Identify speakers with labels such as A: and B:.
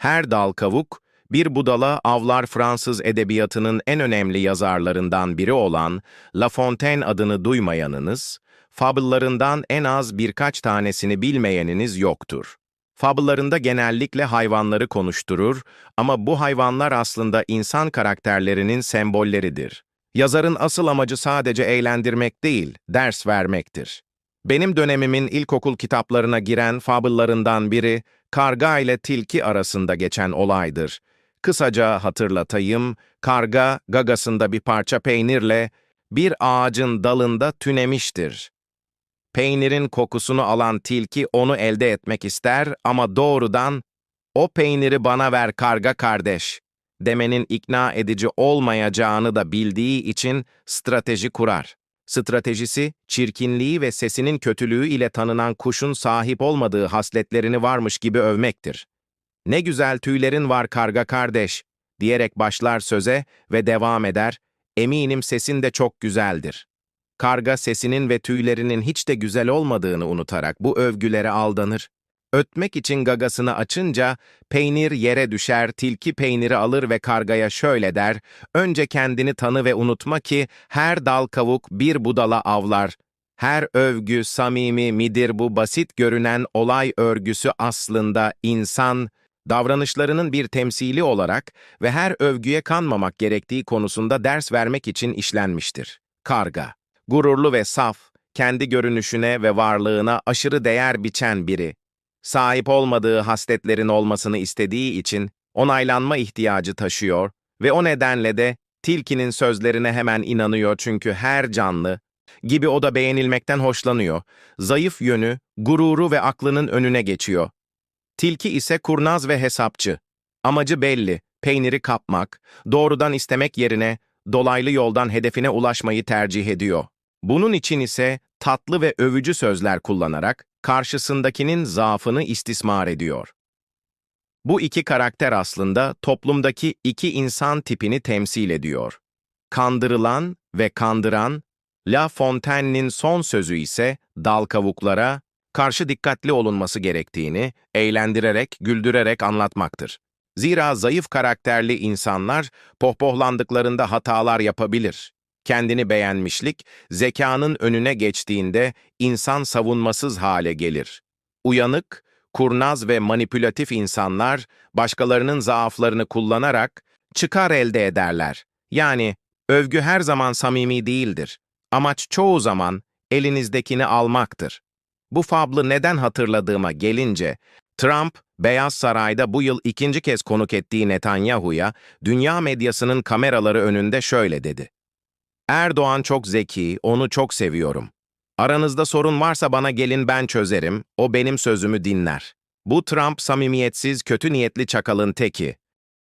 A: Her dal kavuk, bir budala avlar Fransız edebiyatının en önemli yazarlarından biri olan La Fontaine adını duymayanınız, fabıllarından en az birkaç tanesini bilmeyeniniz yoktur. Fabıllarında genellikle hayvanları konuşturur ama bu hayvanlar aslında insan karakterlerinin sembolleridir. Yazarın asıl amacı sadece eğlendirmek değil, ders vermektir. Benim dönemimin ilkokul kitaplarına giren fabıllarından biri, karga ile tilki arasında geçen olaydır. Kısaca hatırlatayım, karga gagasında bir parça peynirle bir ağacın dalında tünemiştir. Peynirin kokusunu alan tilki onu elde etmek ister ama doğrudan "O peyniri bana ver karga kardeş." demenin ikna edici olmayacağını da bildiği için strateji kurar. Stratejisi, çirkinliği ve sesinin kötülüğü ile tanınan kuşun sahip olmadığı hasletlerini varmış gibi övmektir. Ne güzel tüylerin var karga kardeş, diyerek başlar söze ve devam eder, eminim sesin de çok güzeldir. Karga sesinin ve tüylerinin hiç de güzel olmadığını unutarak bu övgülere aldanır. Ötmek için gagasını açınca peynir yere düşer, tilki peyniri alır ve kargaya şöyle der, önce kendini tanı ve unutma ki her dal kavuk bir budala avlar. Her övgü samimi midir bu basit görünen olay örgüsü aslında insan, davranışlarının bir temsili olarak ve her övgüye kanmamak gerektiği konusunda ders vermek için işlenmiştir. Karga, gururlu ve saf, kendi görünüşüne ve varlığına aşırı değer biçen biri, sahip olmadığı hasletlerin olmasını istediği için onaylanma ihtiyacı taşıyor ve o nedenle de tilkinin sözlerine hemen inanıyor çünkü her canlı gibi o da beğenilmekten hoşlanıyor. Zayıf yönü, gururu ve aklının önüne geçiyor. Tilki ise kurnaz ve hesapçı. Amacı belli, peyniri kapmak, doğrudan istemek yerine dolaylı yoldan hedefine ulaşmayı tercih ediyor. Bunun için ise tatlı ve övücü sözler kullanarak karşısındakinin zaafını istismar ediyor. Bu iki karakter aslında toplumdaki iki insan tipini temsil ediyor. Kandırılan ve kandıran, La Fontaine'nin son sözü ise dal kavuklara karşı dikkatli olunması gerektiğini eğlendirerek, güldürerek anlatmaktır. Zira zayıf karakterli insanlar pohpohlandıklarında hatalar yapabilir. Kendini beğenmişlik, zekanın önüne geçtiğinde insan savunmasız hale gelir. Uyanık, kurnaz ve manipülatif insanlar başkalarının zaaflarını kullanarak çıkar elde ederler. Yani övgü her zaman samimi değildir. Amaç çoğu zaman elinizdekini almaktır. Bu fablı neden hatırladığıma gelince, Trump, Beyaz Saray'da bu yıl ikinci kez konuk ettiği Netanyahu'ya, dünya medyasının kameraları önünde şöyle dedi. Erdoğan çok zeki, onu çok seviyorum. Aranızda sorun varsa bana gelin ben çözerim, o benim sözümü dinler. Bu Trump samimiyetsiz, kötü niyetli çakalın teki.